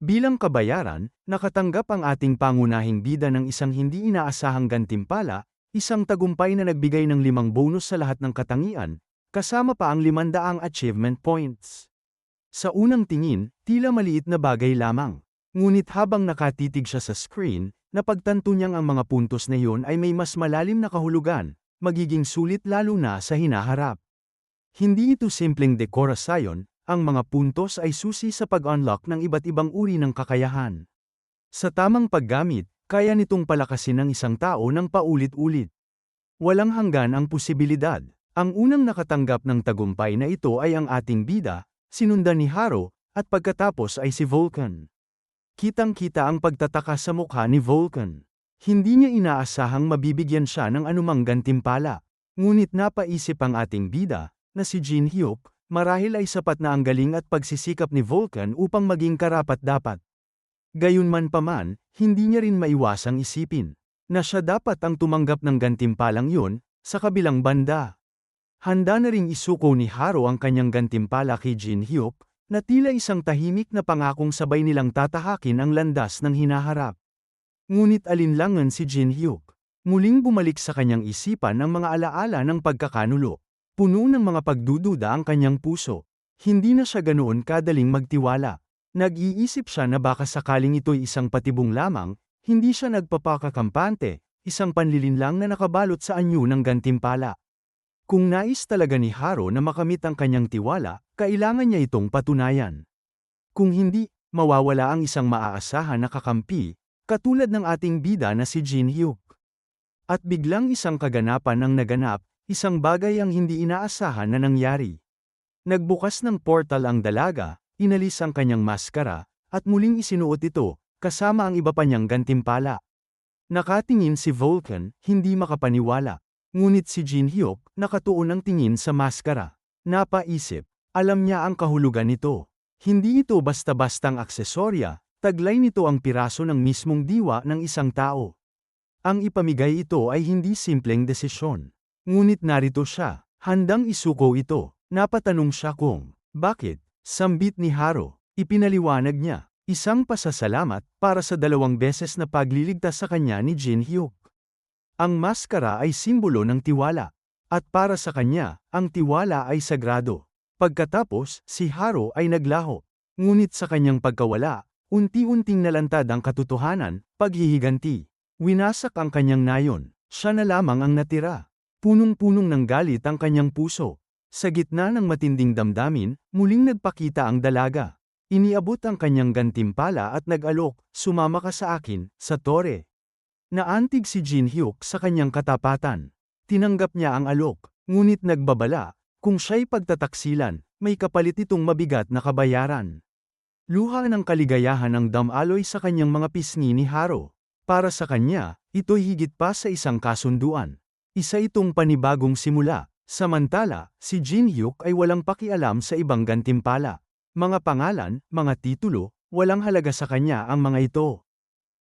Bilang kabayaran, nakatanggap ang ating pangunahing bida ng isang hindi inaasahang gantimpala, isang tagumpay na nagbigay ng limang bonus sa lahat ng katangian, kasama pa ang limandaang achievement points. Sa unang tingin, tila maliit na bagay lamang. Ngunit habang nakatitig siya sa screen, napagtanto niyang ang mga puntos na iyon ay may mas malalim na kahulugan, magiging sulit lalo na sa hinaharap. Hindi ito simpleng dekorasyon, ang mga puntos ay susi sa pag-unlock ng iba't ibang uri ng kakayahan. Sa tamang paggamit, kaya nitong palakasin ng isang tao ng paulit-ulit. Walang hanggan ang posibilidad. Ang unang nakatanggap ng tagumpay na ito ay ang ating bida, sinundan ni Haro, at pagkatapos ay si Vulcan. Kitang-kita ang pagtataka sa mukha ni Vulcan. Hindi niya inaasahang mabibigyan siya ng anumang gantimpala. Ngunit napaisip ang ating bida, na si Jin Hyuk, marahil ay sapat na ang galing at pagsisikap ni Vulcan upang maging karapat-dapat. Gayunman paman, hindi niya rin maiwasang isipin, na siya dapat ang tumanggap ng gantimpalang yun, sa kabilang banda. Handa na ring isuko ni Haro ang kanyang gantimpala kay Jin Hyuk, na tila isang tahimik na pangakong sabay nilang tatahakin ang landas ng hinaharap. Ngunit alinlangan si Jin Hyuk. Muling bumalik sa kanyang isipan ang mga alaala ng pagkakanulo. Puno ng mga pagdududa ang kanyang puso. Hindi na siya ganoon kadaling magtiwala. Nag-iisip siya na baka sakaling ito'y isang patibong lamang, hindi siya nagpapakakampante, isang panlilinlang na nakabalot sa anyo ng gantimpala. Kung nais talaga ni Haro na makamit ang kanyang tiwala, kailangan niya itong patunayan. Kung hindi, mawawala ang isang maaasahan na kakampi, katulad ng ating bida na si Jin Hyuk. At biglang isang kaganapan ang naganap, Isang bagay ang hindi inaasahan na nangyari. Nagbukas ng portal ang dalaga, inalis ang kanyang maskara, at muling isinuot ito, kasama ang iba pa niyang gantimpala. Nakatingin si Vulcan, hindi makapaniwala. Ngunit si Jin Hyuk, nakatuon ang tingin sa maskara. Napaisip, alam niya ang kahulugan nito. Hindi ito basta-bastang aksesorya, taglay nito ang piraso ng mismong diwa ng isang tao. Ang ipamigay ito ay hindi simpleng desisyon. Ngunit narito siya, handang isuko ito. Napatanong siya kung, bakit? Sambit ni Haro, ipinaliwanag niya, isang pasasalamat para sa dalawang beses na pagliligtas sa kanya ni Jin Hyuk. Ang maskara ay simbolo ng tiwala. At para sa kanya, ang tiwala ay sagrado. Pagkatapos, si Haro ay naglaho. Ngunit sa kanyang pagkawala, unti-unting nalantad ang katotohanan, paghihiganti. Winasak ang kanyang nayon, siya na lamang ang natira. Punong-punong ng galit ang kanyang puso. Sa gitna ng matinding damdamin, muling nagpakita ang dalaga. Iniabot ang kanyang gantimpala at nag-alok, sumama ka sa akin, sa tore. Naantig si Jin Hyuk sa kanyang katapatan. Tinanggap niya ang alok, ngunit nagbabala, kung siya'y pagtataksilan, may kapalit itong mabigat na kabayaran. Luha ng kaligayahan ang damaloy sa kanyang mga pisngi ni Haro. Para sa kanya, ito'y higit pa sa isang kasunduan. Isa itong panibagong simula. Samantala, si Jin Hyuk ay walang pakialam sa ibang gantimpala. Mga pangalan, mga titulo, walang halaga sa kanya ang mga ito.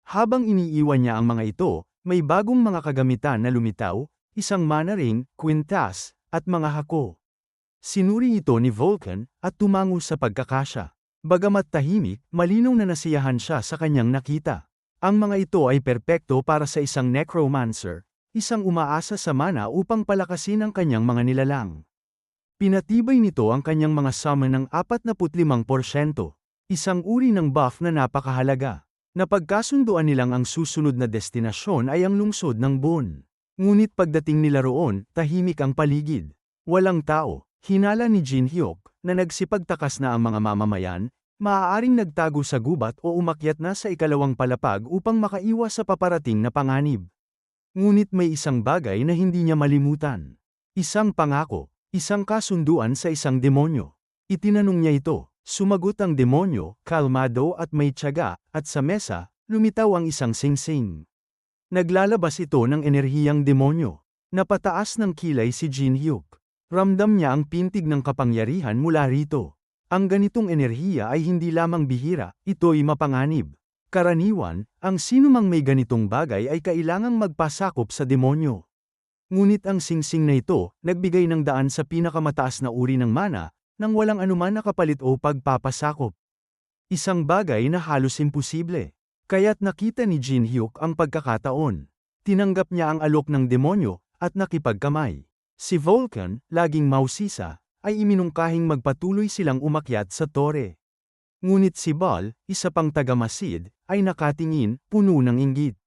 Habang iniiwan niya ang mga ito, may bagong mga kagamitan na lumitaw, isang mana ring, kwintas, at mga hako. Sinuri ito ni Vulcan, at tumango sa pagkakasya. Bagamat tahimik, malinaw na nasiyahan siya sa kanyang nakita. Ang mga ito ay perpekto para sa isang necromancer, isang umaasa sa mana upang palakasin ang kanyang mga nilalang. Pinatibay nito ang kanyang mga summon ng 45%, isang uri ng buff na napakahalaga. Napagkasunduan nilang ang susunod na destinasyon ay ang lungsod ng Bon. Ngunit pagdating nila roon, tahimik ang paligid. Walang tao, hinala ni Jin Hyuk, na nagsipagtakas na ang mga mamamayan, maaaring nagtago sa gubat o umakyat na sa ikalawang palapag upang makaiwas sa paparating na panganib. Ngunit may isang bagay na hindi niya malimutan. Isang pangako, isang kasunduan sa isang demonyo. Itinanong niya ito, sumagot ang demonyo, kalmado at may tiyaga, at sa mesa, lumitaw ang isang singsing. Naglalabas ito ng enerhiyang demonyo. Napataas ng kilay si Jin Hyuk. Ramdam niya ang pintig ng kapangyarihan mula rito. Ang ganitong enerhiya ay hindi lamang bihira, ito'y mapanganib. Karaniwan, ang sinumang may ganitong bagay ay kailangang magpasakop sa demonyo. Ngunit ang singsing na ito, nagbigay ng daan sa pinakamataas na uri ng mana, nang walang anuman na kapalit o pagpapasakop. Isang bagay na halos imposible. Kaya't nakita ni Jin Hyuk ang pagkakataon. Tinanggap niya ang alok ng demonyo, at nakipagkamay. Si Vulcan, laging mausisa, ay iminungkahing magpatuloy silang umakyat sa tore. Ngunit si Bal, isa pang taga-masid, ay nakatingin, puno ng inggit.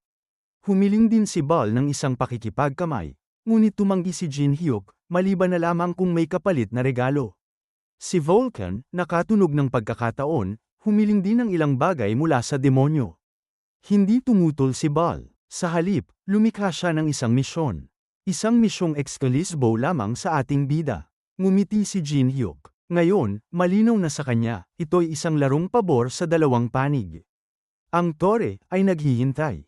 Humiling din si Bal ng isang pakikipagkamay, ngunit tumanggi si Jin Hyuk, maliban na lamang kung may kapalit na regalo. Si Vulcan, nakatunog ng pagkakataon, humiling din ng ilang bagay mula sa demonyo. Hindi tumutol si Bal. Sa halip, lumikha siya ng isang misyon. Isang misyong Excalisbo lamang sa ating bida. Ngumiti si Jin Hyuk. Ngayon, malinaw na sa kanya, ito'y isang larong pabor sa dalawang panig. Ang tore ay naghihintay.